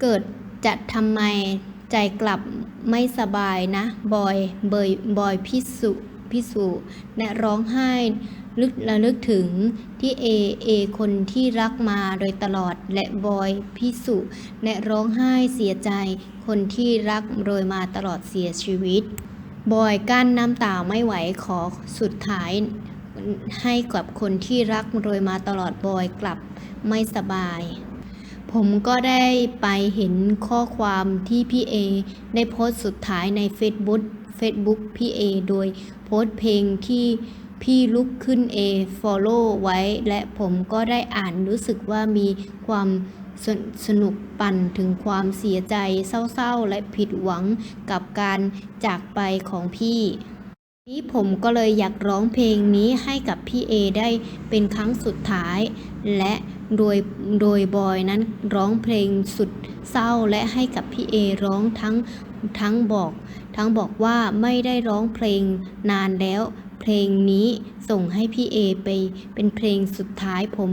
เกิดจะทำไมใจกลับไม่สบายนะ บอยเบยบอยพิสุพิสุและร้องไห้ลึกระลึกถึงที่เอเอคนที่รักมาโดยตลอดและบอยพิสุและร้องไห้เสียใจ คนที่รักโดยมาตลอดเสียชีวิต บอยกั้นน้ำตาไม่ไหวขอสุดท้าย ให้กับคนที่รักโดยมาตลอดบอยกลับไม่สบาย ผมก็ได้ไปเห็นข้อความที่พี่เอได้โพสต์สุดท้ายใน Facebook Facebook พี่เอโดยโพสต์เพลงที่พี่ลุกขึ้นเอ follow ไว้ และผมก็ได้อ่านรู้สึกว่ามีความสนสนุกปั่นถึงความเสียใจเศร้าๆ และผิดหวังกับการจากไปของพี่ นี้ผมก็เลยอยากร้องเพลงนี้ให้กับพี่เอได้เป็นครั้งสุดท้าย และ โดยโดยบอยนั้นร้องเพลงสุดเศร้าและให้กับพี่เอร้องทั้งทั้งบอก ทั้งบอกว่าไม่ได้ร้องเพลงนานแล้ว เพลงนี้ส่งให้พี่เอไปเป็นเพลงสุดท้ายผม